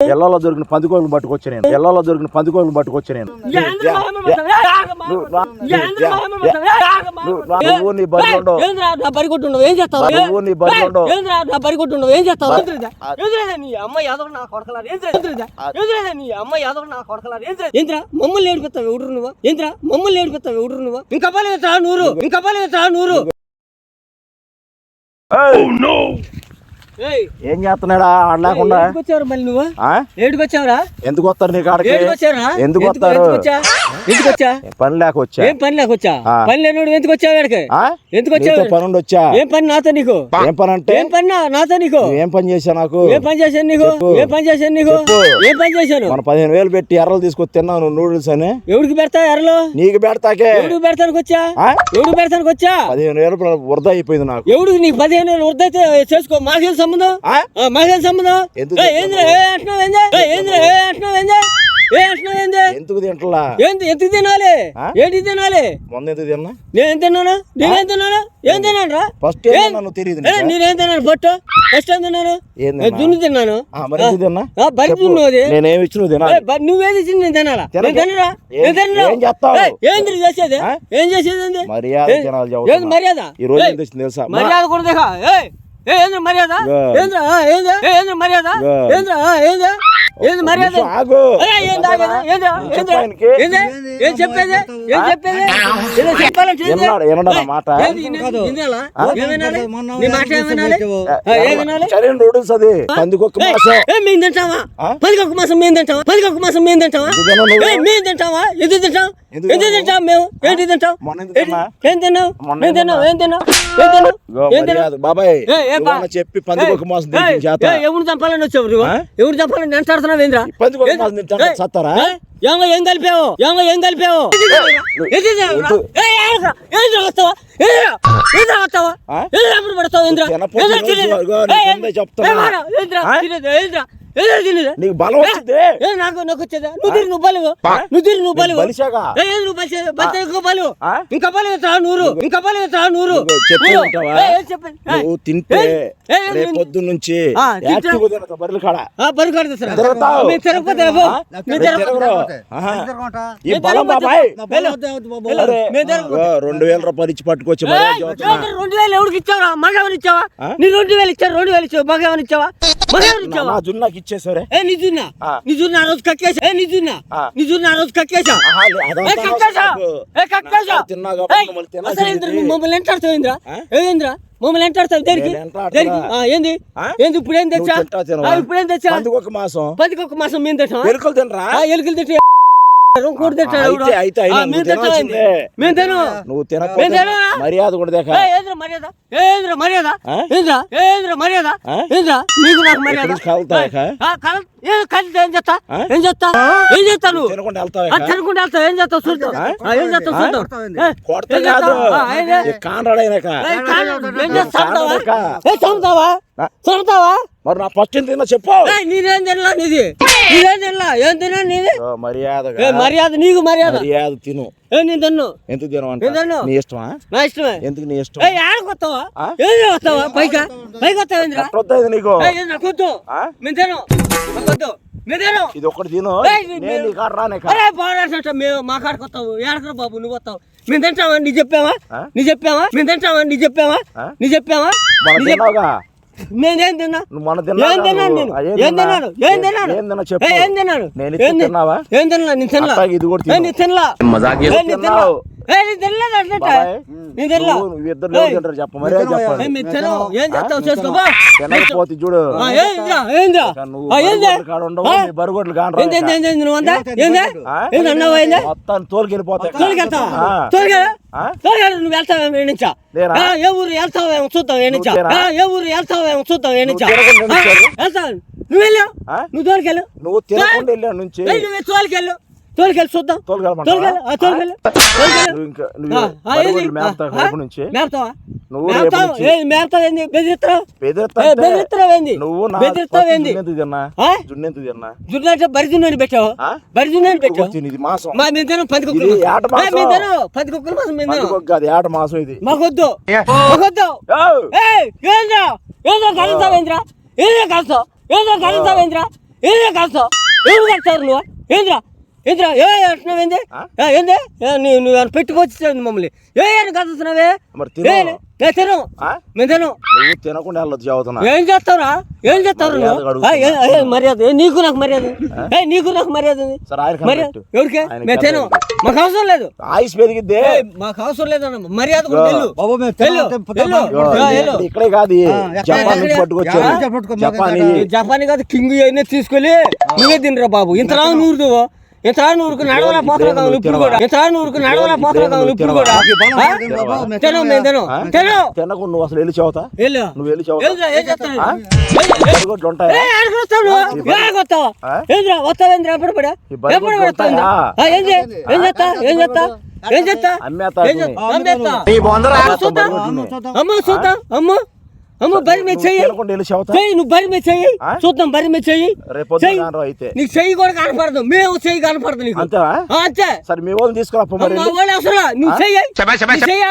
ఎల్లలో దొరికిన పందికోళ్ళు పట్టుకొచ్చి నేను ఎల్లలో దొరికిన పందికోళ్ళు పట్టుకొచ్చి నేను? ఏ. నువ్వు నీ బరి నా బరి కొట్టుండవు చేస్తావు నువ్వు నీ బరి ఉండవు. ఏంద్రా నా బరి కొట్టుండవు ఏం చేస్తావు ఏంద్రా నీ అమ్మ యాదవ నా కొడకలారు ఏంద్రా ఏంద్రా నీ అమ్మ యాదవ నా కొడకలారు ఏంద్రా ఏంద్రా మమ్మల్ని ఏడిపిస్తావు ఎవడు నువ్వు ఏంద్రా మమ్మల్ని ఏడిపిస్తావు ఎవడు నువ్వు ఇంకా నూరు ఇంకా నూరు ఏం చేస్తున్నాడా? ఆడ లేకుండా ఏడికి వచ్చావురా మళ్ళీ నువ్వు? ఆ? ఏడికి వచ్చావురా ఎందుకు వస్తారు నీ కాడికి? ఏడికి వచ్చావురా ఎందుకు వస్తారు? ఎందుకు వచ్చా వచ్చా పని లేక వచ్చా ఏం పని లేకొచ్చా? ఆ. పని లేనోడు ఎందుకు? ఎందుకు వచ్చావు వచ్చా ఏం పని నాతో నీకు? ఏం పని అంటే ఏం పని నాతో నీకు? ఏం పని చేశా నాకు? ఏం పని చేశాను నీకు. ఏం పని చేశాను నీకు. ఏం పని చేశాను? మన పదిహేను వేలు పెట్టి ఎర్రలు తీసుకొచ్చి తిన్నావు నువ్వు నూడిల్స్ అని? ఎవడికి పెడతా ఎర్రలో? నీకు పెడతాకే. ఎవడికి పెడతానికి వచ్చా? ఆ? ఎవడికి పెడతానికి వచ్చా? పదిహేను వేలు వృధా అయిపోయింది నాకు. ఎవడికి నీకు పదిహేను వేలు వృద్ధైతే చేసుకో. మాకేం సంబంధం? మాకేం సంబంధం? ఏందిరా ఏ అంటున్నావు ఏందిరా ఏ అంటున్నావు ఏంది? ఏ అంటున్నావు ఏంది? ఎందుకు తింటలా? ఏంది ఎందుకు తినాలి? ఏంటి తినాలి? మొన్న ఎందుకు తిన్నా? నేను తిన్నాను? నేనేం తిన్నాను? ఏం తిన్నాను రా? ఫస్ట్ ఏం? నన్ను తెలియదు ఏ, నేనేం తిన్నాను? పట్టు ఫస్ట్ ఏం తిన్నాను? ఏం ఏ, తిన్నా? దున్ను తిన్నాను. బరి నేనేమి ఇచ్చి నువ్వు ఏ, తినాలి నువ్వేది ఇచ్చింది నేను తినాలా? నేను తినరా? ఏం- నేను తినరా? ఏం చేస్తావు? ఇది చేసేది? ఏం చేసేది? మర్యాద ఏ- తినాలి. మర్యాద? ఈ రోజు ఏం తెలుసా? మర్యాద కూడా దేఖా ఏ ఏంద్ర మర్యాద. ఏంద్ర? ఏ, ఏంద్ర మర్యాద. ఏంద్ర? ఆ, ఏంది మర్యాద? ఆగు? ఏం చెప్పేది? ఏం చెప్పేది? ఏదో చెప్పాలంటే ఏంది? విన్నాడు, వినడా నా ఏయ్, మాట? సరే పందికొక్క మాసం మేము తింటావా? పదికొక్క మాసం మేము తింటావా? పదికొక్క మాసం మేము తింటావా? మేము తింటావా? తింటాం? తింటాం మేము? ఏంటి తింటాం? ఏం తిన్నావు? ఏం తిన్నావు? ఏం తిన్నావు? ఏం తిన్నావు? ఏం తిన్నావు? బాబాయ్ చెప్పి పందికొక్క మాసం ఎవరు చంపాలని వచ్చావు? ఎవరు చంపాలని నేను చడుతున్నావు ఏంద్రా ఏయ్, ఏమో ఏం కలిపావు ఏమో ఏం కలిపావు ఏంది నీకు బలం వచ్చింది. నాకు నాకు వచ్చేదా? నువ్వు తిరిగి నువ్వు బలువు. నువ్వు తిరిగి ఇంకో బలువు. ఆ? ఇంకా బలువు ఎత్తా నూరు. ఇంకా బలువు ఎత్తా నూరు. నువ్వు తింటే పొద్దు నుంచి బర్రెల కాడ? బలం తిరగకపోతే- ఇగో రెండు వేల రూపాయలు ఇచ్చి పట్టుకొచ్చి రెండు వేలు ఎవరికి ఇచ్చావా మగవని ఇచ్చావా? నీ రెండు వేలు ఇచ్చారు రెండు వేలు ఇచ్చావు మగవని ఇచ్చావా? మగవని ఇచ్చావా? నా జున్ను నాకు ఇచ్చేసరే ఏ నిజున్నా. నిజున్నా రోజు కక్కేసా ఏ నిజున్నా. నిజున్నా రోజు కక్కేసా ఏ కక్కేసా. ఏ కక్కేసా తిన్నా కాబట్టి మళ్ళీ అసలు తినాల్సింది. ఏంద్రా నువ్వు మమ్మల్ని ఎంటాడుతావు ఏంద్రా? ఏంద్రా మమ్మల్ని ఎంటాడుతావు దేనికి. దేనికి? ఆ, ఏంది? ఏంది? ఇప్పుడు ఏం తెచ్చా? ఇప్పుడు ఏం తెచ్చా? పందికొక్క మాసం. పదికి ఒక మాసం మేము తెచ్చాం ఎలుకలు తినరా? ఎలుకలు తెచ్చి నువ్వు? మర్యాద కూడా మర్యాద? ఏంద్రా మర్యాద? ఏంద్రా? ఏంద్రా మర్యాద? ఏంద్రా? నీకు నాకు మర్యాద? ఏ చేస్తా? ఏం చేస్తా? ఏం చేస్తా నువ్వు? తినకుండా వెళ్తావా ఏం చేస్తావు? చేస్తావు? చేస్తావు? కానరాడైనాక చేస్తావు? చంపుతావా మరి నా ఫస్ట్ తిన్నా చెప్పు. నేనేం తినలా నీది? నేనేం తినలా? ఏం తిన్నా నీది? ఏ మర్యాద నీకు మర్యాద? మర్యాద తిను. ఏ నేను తిన్ను? ఎందుకు తినవంట? నేను తిన్ను. నీ ఇష్టమా? నా ఇష్టమే. ఎందుకు నీ ఇష్టం? ఏ ఆడకు వస్తావా? ఏం వస్తావా పైకా? పైకి వస్తావా ఇది నీకు. నాకు వద్దు? మేము తిను నాకు వద్దు తిను ఇది ఒక్కటి తిను. నేను మేము మా కాడికి వస్తావు ఏడకరా బాబు? నువ్వు వస్తావు మేము తింటావా? నీ చెప్పావా? నీ చెప్పావా? మేము తింటావా? నీ చెప్పావా? నీ చెప్పావా? మన నీ చెప్ప- తిన్నావుగా మేమేం తిన్నా? నువ్వు మన ఏం తిన్నావు తిన్నాను నేను? ఏం తిన్నాను? ఏం తిన్నాను? ఏం తిన్నా చెప్పు? ఏ, తిన్నాను? నేను తిన్నావా? ఏం తిన్నా? నేను అట్లాగే ఇది కూడా ఏ, తిను. నీ తినలా మజాక్ ఏ, తినకపోతే చూడు. నువ్వు బరుగొడ్లు తోలుకెళ్ళిపోతాయి. ఏ ఊరు వెళ్తావేమో చూద్దాం ఏ ఊరు వెళ్తావేమో చూద్దాం నువ్వు? వెళ్తావు? నువ్వు తోలుకెళ్ళు. నువ్వు తోలుకెళ్ళు. తోలుకెళ్ళి చూద్దాం. జున్నంటే పెట్టావు? పెట్టావు? మా పది కుక్కలు పది కుక్కలు మాసం మాసం ఇది. మాకొద్దు. మాకొద్దు. ఏంద్రా? కలుస్తావేంద్రా కలుస్తావు కలుస్తావేంద్రా నువ్వు? ఏంద్రా? ఏంద్రా? ఏ అంటున్నావు ఏంది? ఏంది? నువ్వు నువ్వు ఏమైనా పెట్టుకొచ్చావు మమ్మల్ని. ఏ అని కదుతున్నావే మరి తిను. నేను తిను. ఆ? మేము తిను. నువ్వు తినకుండా వెళ్ళొచ్చు ఏం చేస్తావురా? ఏం చేస్తారు మర్యాద నువ్వు? అడుగుతున్నా. ఆ, ఏ, ఏ, మర్యాద. ఏ, నీకు నాకు మర్యాద ఏ నీకు నాకు మర్యాద ఉంది. సరే ఆయన మర్యాద. ఎవరికి? మేము తిను. మాకు అవసరం లేదు. ఆయుష్ పెరిగిద్దే. ఏయ్, మాకు అవసరం లేదన్న మర్యాద కూడా. వెళ్ళు. బాబు మేము వెళ్ళు. ఇక్కడ- కాదు జపాన్? పట్టుకొచ్చారు. జపాన్. జపానీ కాదు కింగ్ అయినా తీసుకెళ్ళి నువ్వే తినరా బాబు. ఇంతలా నూరుదు ఇంతలా నూరుకు నడవలా పోతరా కావాలి ఇప్పుడు కూడా ఇంతలా నూరుకు నడవలా పోతరా కావాలి ఇప్పుడు కూడా తిను మేము తిను? తిను తినకుండా నువ్వు అసలు వెళ్ళి చదువుతా వెళ్ళు నువ్వు వెళ్ళి ఎప్పుడు పడా? ఎప్పుడు? పడుతుందా? ఏం చేస్తా? ఏం చేస్తా? ఏం చేస్తా? అమ్మేస్తా. అమ్మేస్తా. అమ్మ చూద్దాం. అమ్మ. అమ్మ బరి మీద చెయ్యి. నువ్వు బరి మీద చెయ్యి? చూద్దాం బరి మీద చెయ్యి. అయితే. నీకు చెయ్యి కూడా కనపడదు. మేము చెయ్యి కనపడదు నీకు. అంతే. సరే మీ వాళ్ళని తీసుకురా అసలు నువ్వు? చెయ్యి. నీ చెయ్యి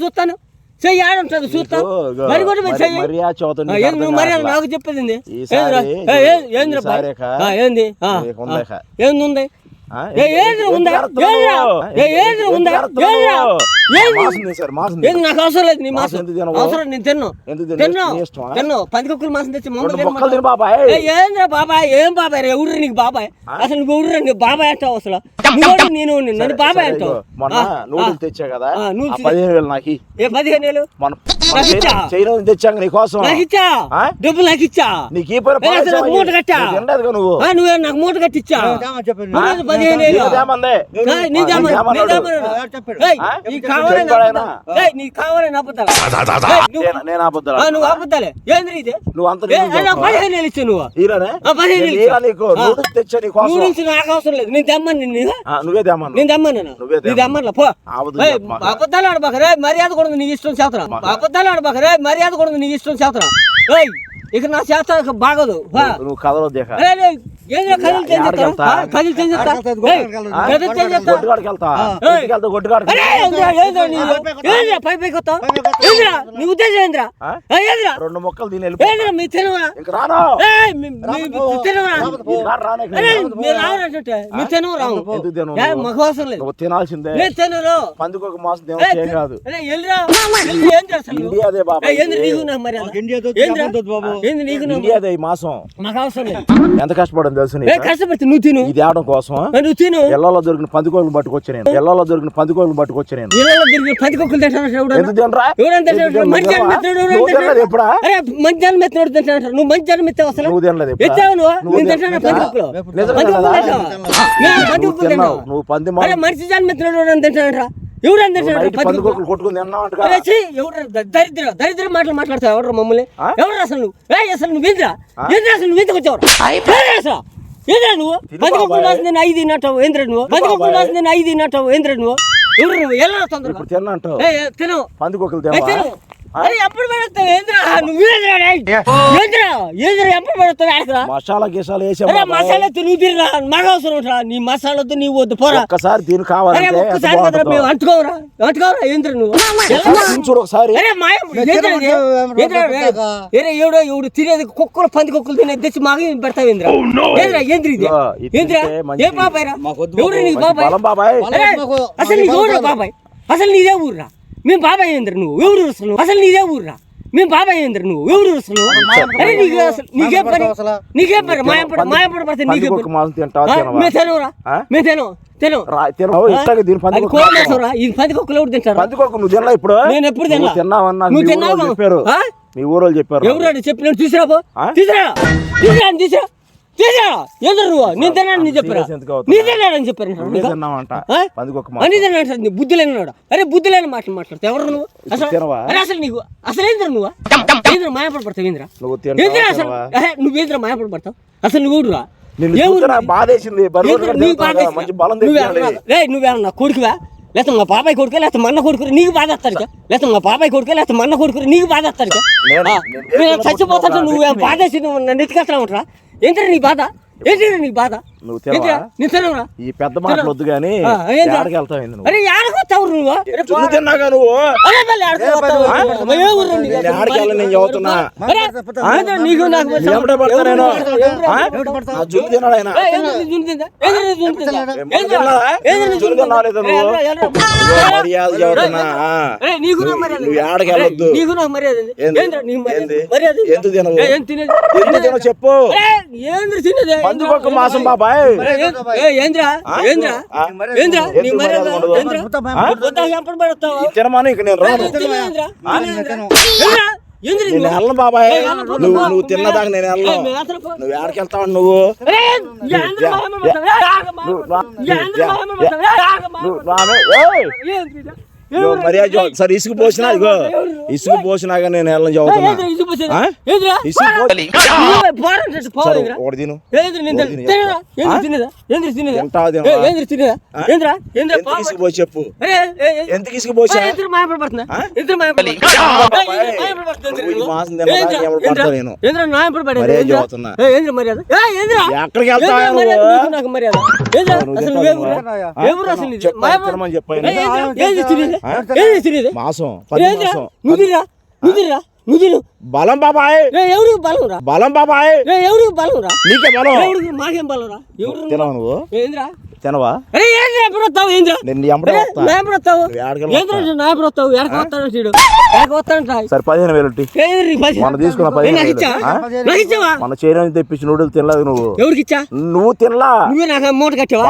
చూస్తాను. చెయ్యి ఆడుంటుంది మరి కూడా మీరు మరి- చెయ్యి. మరి ఆ చదువుతా ఆ, నీకు నువ్వు చెప్పేది ఏంది? ఏంది ఉంది? నాకు అవసరం లేదు నీ మాసం? అవసరం నేను తిన్ను? తిన్ను. పది కుక్కలు మాసం తెచ్చి ఏంద్రా బాబాయ్. ఏం బాబాయ్? రే? ఎవరు నీకు బాబాయ్? అసలు నువ్వు ఎవరు నీకు బాబాయ్ అంటావు అసలు. నువ్వు నేను నన్ను బాబాయ్ అంటావు. మొన్న ఆ. తెచ్చా కదా? పదిహేను వేలు నాకు. ఏ పదిహేను వేలు? మన తెచ్చాక? డబ్బులు నాకు ఇచ్చా నీకు ఈ పని మూట కట్టా నువ్వు ఆ, నువ్వే నాకు మూట కట్టిచ్చా చెప్పండి నువ్వు పదిహేను? నీకు కావాలని? అబద్ధాలు. నేను- అబద్ధాలు. అబద్ధాలే ఏంద్రీ ఇది అంత? పదిహేను వేలు పదిహేను తెచ్చా నుంచి నాకు అవసరం లేదు నేను తెమ్మని తెమ్మను నేను తెమ్మను పో. అబద్ధాలు ఆడబాక రే మర్యాద కూడా నీ ఇష్టం చేతరా మాక. అబద్ధాలు ఆడబాక రే మర్యాద కూడా ఉంది, నీ ఇష్టం చేతరా ఏయ్ ఇక నా చేత బాగోదు. నువ్వు- నువ్వు కథలో రెండు మొక్కలు మీ తినవా? తినాల్సిందే. పందుకొక మాసం కాదు? ఇండియాదే బాబా. ఇండియాదే మాసం. ఎంత కష్టపడని తెలుసు కష్టపడితే నువ్వు తిను. ఇది ఆడడం కోసం నువ్వు తిను. ఎల్లలో దొరికిన పందికోళ్ళు పట్టుకొచ్చా నేను. ఎల్లలో దొరికిన పందికోళ్ళు పట్టుకొచ్చా నేను. ఇళ్ళలో తిరిగి పది కుక్కలు తింటాను ఎవడన్నా? ఎందుకు తినరా? ఎవడన్నా తింటాడు? నువ్వు జనం ఎత్తావు అసలు? నువ్వు తినలేదు? ఎత్తావు నువ్వు? నువ్వు తింటాను పది నువ్వు మనిషి జనం ఎవడన్నా తింటాడు దరిద్ర దరిద్ర మాటలు మాట్లాడతావు ఎవరు మమ్మల్ని? ఎవరు అసలు నువ్వు? ఏయ్ అసలు నువ్వు ఏంద్రా ఏంద్రా అసలు నువ్వు ఎందుకు వచ్చావు ఏంద్రా నువ్వు. రాసి నేను ఐదు తిన్నట్టావు ఏంద్రా నువ్వు. రాసి నేను ఐదు తిన్నట్టావు ఏంద్రా నువ్వు? ఎవరు నువ్వు? ఎలా తొందరగా? ఇప్పుడు తిన్నంటావు ఏయ్, ఏయ్, తిను. పందికొక్కులు ఏయ్, తినవా తిను. అరే ఎప్పుడు పెడతావు ఏంద్రా? నువ్వు ఏంద్రా ఎప్పుడు ఆడకరా మసాలా గిసాలు వేసా అరే మసాలా నువ్వు తినరా మాకు అవసరం ఉంటురా నీ వద్దు పోరా. ఒక్కసారి తిని అరే కావాలంటే ఎంత ఒక్కసారి కదరా బాగుంటుందో. మేము అంటుకోవరా. అంటుకోవరా ఏంద్రా నువ్వు? చూడు ఒకసారి. అరే మాయం ఏరే ఎవడో ఎవడు తినేది కుక్కలు పంది కుక్కలు తినేది తెచ్చి మాకు పెడతావు ఏంద్రా? ఏంద్రా ఏంద్రి ఇది? ఇదిగో, ఇది ఏంద్రా? తింటే మంచిది. ఏ బాబాయ్ రా? ఎవడు నీకు బాబాయ్? అసలు నీకు బాబాయ్. అసలు నీదే ఊర్రా మేము బాబాయ్ ఏంద్ర నువ్వు? ఎవరు అసలు నువ్వు? అసలు నీదే ఊర్రా? మేము బాబాయ్ ఏంద్ర నువ్వు? ఎవరు అసలు? అరే నీకు అసలు నీకే పని పని మాయపడ మాయపడ పడితే పని మేము? మేము మీ ఊరోళ్ళు? చెప్పారు. ఎవరు అని చెప్పి నేను తీసురా. తీసురా. తీసురా ఎందుకు నేను చెప్పారా చెప్పారు నీ బుద్ధి లేనివాడు అరే బుద్ధి లేని మాటలు మాట్లాడతావు. ఎవరు నువ్వు? అసలు? అరే అసలు నీకు అసలు ఏంద్ర నువ్వు? ఏంద్ర ఏంద్ర? ఏంద్ర అసలు? నువ్వేంద్ర నువ్వు రే నువ్వేమన్నా కొడుకువా? లేకపోతే మా బాబాయ్ కొడుకు లేకపోతే మన్న కొడుకు నీకు బాధ వస్తారు లేకపోతే మా బాబాయ్ కొడుకు లేకపోతే మన్న కొడుకు నీకు బాధ చచ్చిపోతాను పుట్టిన నువ్వేం. బాధేసి నువ్వు ఎత్తుకెళ్తా ఉంటారా ఏంటంటే నీ బాధ? ఏంటంటే నీ బాధ? నువ్వు తినవా? నేను ఈ పెద్ద మాటలు వద్దు కానీ వెళ్తావు నువ్వు? అరే వస్తావు నువ్వు? తిన్నాగా నువ్వు? ఆడికి? నేను చదువుతున్నా. నీకు ఎమ్మటే పడతా నేను? తిన్నాడు ఆయన. నువ్వు? మర్యాద చదువుతున్నా. నువ్వు? ఆడికి వెళ్ళొద్దు. మర్యాద. ఎందుకు తినవు? ఎందుకు తినవు చెప్పు. ఏంద్రా తినేది? మాసం బాబాయ్ తినమాను ఇంక నేను రాను. నేను నువ్వు? వెళ్ళను బాబాయ్. నువ్వు నువ్వు తిన్నదాకా నేను వెళ్ళను. నువ్వు ఎక్కడికి వెళ్తావు నువ్వు? నువ్వు మర్యాద. సరే ఇసుకు పోసినా ఇగో ఇసుకు పోసినాక నేను వెళ్ళను ఏ, చదువుతున్నా? ఇసుకు పోసి చెప్పు? ఇసుకు పోసా? ఎక్కడికి వెళ్తావా ఏంద్రా? మాసం నువ్వు తినరా? నువ్వు తినరా? నువ్వు. బలం బాబాయ్. ఎవరికి బలం రా? బలం బాబాయ్. ఎవరికి బలం రా? నీకే బలం. మాకేం బలం రా? ఎవరు నువ్వు? ఏంద్రా? తినవా? సరే పదిహేను వేలు. మొన్న తీసుకున్న మన చైనా తెప్పించి నూడిల్స్ తినలేదు నువ్వు. ఎవరికి ఇచ్చా? నువ్వు తినలా. నువ్వే నాకు ఆ మూట కట్టావా?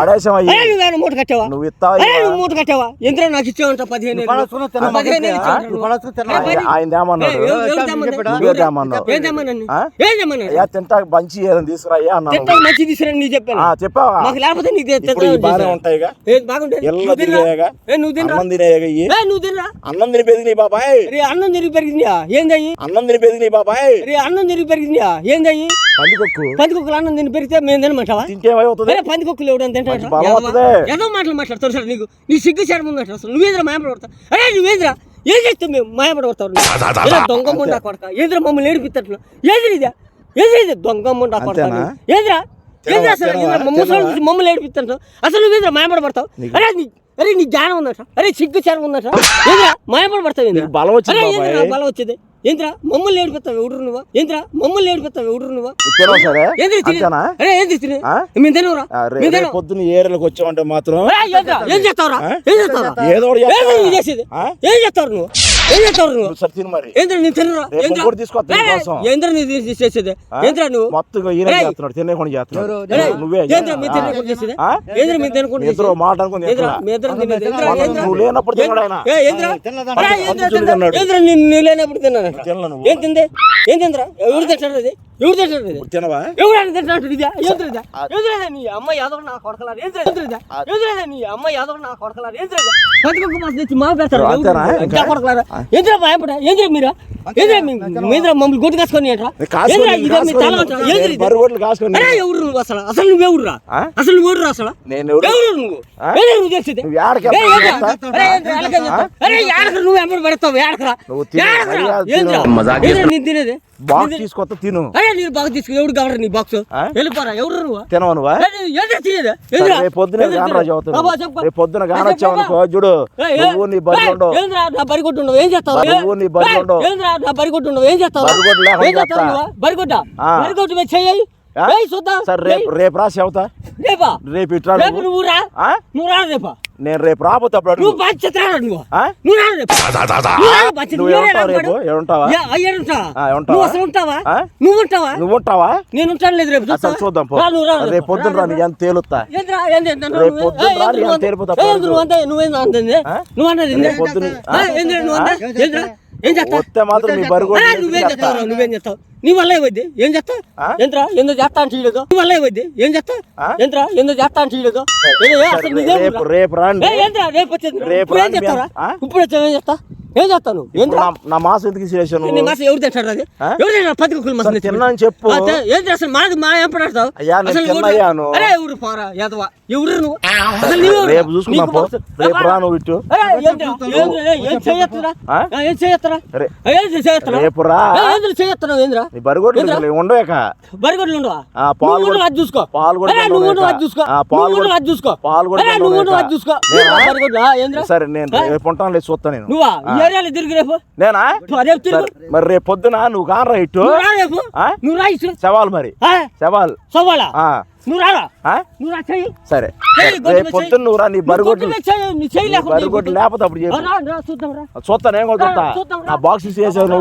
మూట కట్టావా? నువ్వు ఇస్తావా మూట కట్టావా? నాకు ఇచ్చావంట పదిహేను. ఆయన తింటా మంచి తీసుకురా నీ చెప్పాను. ఆ, చెప్పావా? మాకు లేకపోతే ఇవి తె- బాగానే. ఉంటాయిగా. తినరా? తిరిగాయగా అన్నం తినేయగా నువ్వు తినరా? అన్నం తిని పెరిగినాయి బాబాయ్. రే అన్నం తిరిగి పెరిగిందా ఏందయ్యి అన్నం తిని పెరిగినాయి బాబాయ్. రే అన్నం తిరిగి పెరిగిందా ఏందయ్యి పందికొక్కు. పందికొక్కులు అన్నం తిని పెరిగితే మేము తినమంటావా? తింటే ఏమవుతుంది అరే పందికొక్కులు ఎవడని తింటాడు. ఏదో మాటలు మాట్లాడతారు సార్ నీకు? నీ సిగ్గు చేరం ఉందంట అసలు? నువ్వేంద్రా మాయపడతావు అరే నువ్వేంద్రా ఏం చేస్తావు మేము? మాయపడతావు దొంగ ముండా కొడక. ఏంద్రా మమ్మల్ని ఏడిపిత్తట్లు ఏదిరి ఇదా? ఏదిరి ఇది దొంగ ముండా కొడక? ఏంద్రా? ఏంద్రా ముసలి మమ్మల్ని ఏడిపిస్తాను అసలు నువ్వేంద్రా మాయపడబడతావు నీకు- అరే నీ అరే నీ జ్ఞానం ఉందట అరే సిగ్గు చేరం ఉందట ఏంద్రా? మాయపడబడతావు ఏంద్రా? నీకు బలం వచ్చింది బలం వచ్చేది. ఏంద్రా? మమ్మల్ని ఏడిపిస్తావు ఎవడు నువ్వు? ఏంద్రా? మమ్మల్ని ఏడిపిస్తావు ఎవడు నువ్వు? అరే ఆ? మేము తినవురా. పొద్దున్న ఏరియాలకు వచ్చావంటే మాత్రం? ఏం చేస్తావురా? ఏం చేస్తావురా? ఏదో? ఏం చేస్తావు నువ్వు? ఏం చేస్తావు నువ్వు? సరే తిను మరి. ఏంద్రా నేను తినరా? రేపు ఇంకోటి తీసుకొస్తా ఏయ్, నీకోసం. ఏంద్రా నీ చేసేది? ఆ? ఏంద్రా నువ్వు? మొత్తం ఈయన ఏయ్. చేస్తున్నాడు తినేకుండా చేస్తున్నాడు. అరే, నువ్వే ఏంద్రా మీ తినకుండా చేసేది? ఆ? ఏంద్రా మీ తినకుండా మీ ఇద్దరు చేసేది? మాట అనుకుని ఏంద్రా తింటున్నా. మీ ఇద్దరు తినేది ఏంద్రా మొన్న ఏంద్రా? నువ్వు లేనప్పుడు తిన్నాడు ఆయన. ఏ, ఏంద్రా? తినలేదా? అరే, అంత ఏంద్రా చుట్టూ తిన్నాడు. ఏంద్రా నేను నేను లేనప్పుడు తిన్నాను తినలా నువ్వు? ఏం తిందే? ఏం తిందిరా? ఎవరు తింటారు ఇది? ఎవరు తింటారు ఇది? తినవా? ఎవరైనా తింటాడు ఇదా? ఏంద్రదా ఏంద్రదా నీ అమ్మ యాదవ నా కొడకలారు ఏంద్రదా ఏంద్రదా నీ అమ్మ యాదవ నా కొడకలారు ఏంద్రదా పట్టుకొక్క మాస్ తెచ్చి మా పెడతారు. అంతేనా? ఇంకా? కొడకలారా? ఏంద్రా భయపడ ఏంద్రా మీరా మీంద్రా మమ్మల్ని గొడ్డు కాసుకొని ఎవరు నువ్వు అసలు? అసలు నువ్వు ఎవరురా? ఆ? అసలు నువ్వు ఎవరురా అసలు? నేను ఎవరు? ఎవరు నువ్వు? నువ్వు చేసేది? ఎంబడి పెడతావు ఏడకరా నేను తినేది? బాక్స్ తీసుకొస్తా తిను. నేను ఎవడు కావరా నీ బాక్స్? ఆ? వెళ్ళిపోరా ఎవరు నువ్వు? తినవా నువ్వా? రేపు పొద్దున గానరాజు. రేపు గానొచ్చావు. అనుకో చూడు. ఏ, నువ్వు నీ బరి ఉండవు. చేస్తావు? నువ్వు నీ బరి ఏ, ఉండవు. నా కొట్టుండవు ఏం చేస్తావు? బరి కొట్టు లేకుండా ఏం చేస్తావు చేస్తా. నువ్వు? బరి కొట్ట ఆ. బరి కొట్టు మీద చెయ్యి? ఏయ్ చూద్దాం. సరే రేపు రేపు రాసి అవుతా రేపా? రేపు ఇట్లా రేపు నువ్వు. రా. ఆ? నువ్వు రా రేపా. నేను రేపు రాబోతే అప్పుడు నువ్వు బాధ్యత రా నువ్వు? నువ్వు రేపు. నువ్వు. నువ్వు నువ్వే ఏమంటావు రేపు? నువ్వు అసలు ఉంటావా? నువ్వు ఉంటావా? నువ్వు ఉంటావా? నేను ఉంటాను లేదు రేపు అసలు చూద్దాం పో. నువ్వు రేపు పొద్దున రా నీకు ఎంత తేలుతా? రేపు నువ్వు- నీ నువ్వు. నువ్వు? ఆ? నువ్వు అన్నది రేపు ఏం చేస్తా? వస్తే మాత్రం నీ బరువు అరే, నువ్వేం చేస్తావు? నువ్వేం చేస్తావు? నీ వల్ల ఏమైంది? ఏం చేస్తా? ఏంట్రా ఏందో చేస్తా అంటే చేయలేదు నీ వల్ల ఏమైంది? ఏం చేస్తా? ఏంట్రా ఏందో చేస్తా అంటే చేయలేదు రేపు? రేపు రేపు వచ్చేది రేపు ఇప్పుడు ఏం ఆ? ఇప్పుడు ఏం చేస్తా ఏం చేస్తాను ఏంద్రా నా- నా మాసం ఎందుకు చేసాను నీ మాసం ఎవరు తింటారు అది? ఎవరు తింటారు పత్రిక కుల మాసం? తిన్నాను చెప్పు ఏంటి అసలు మాది మా ఏం పడతావు అసలు. అరే ఎవరు పోరా యాదవా ఎవరు నువ్వు అసలు నీవెవరు? రేపు చూసుకుందాం నీకు పో రేపు రా నువ్వు ఇటు? ఏ, ఏం చేయొత్తురా? ఏం చేయొత్తురా? ఏం చేయొత్తురా? రేపు రా ఏ, చేయొత్తున్నావు, ఏందిరా? నీ బరిగొడ్లు? ఉండవేక బరిగొడ్లు ఉండవా? ఆ, పాలు నువ్వు కూడా- అది చూసుకో. పాలు కూడా నువ్వు ఉండవు, అది చూసుకో. ఆ, పాలు నువ్వు కూడా- అది చూసుకో. పాలు కూడా నువ్వు ఉండవు అది చూసుకో. బరిగొడ్లు? ఏంద్రా? సరే నేను? రేపు ఉంటాను లేదు చూస్తా నేను నువ్వా నేనా? మరి రేపు పొద్దున నువ్వు కానరా ఇటు? నువ్వు రా సవాల్ మరి. సవాల్. సవాలా? ఆ, నువ్వు రారా? ఆ? నువ్వు రా చెయ్యి. సరే. రేపు పొద్దున్న. నువ్వు రా నీ లేకుండా బరిగొడ్లు లేకపోతే అప్పుడు ఆ, చెప్పు రా, రా, చూద్దాం రా. చూస్తా నేను కూడా. నా బాక్స్ చేసావు నువ్వు.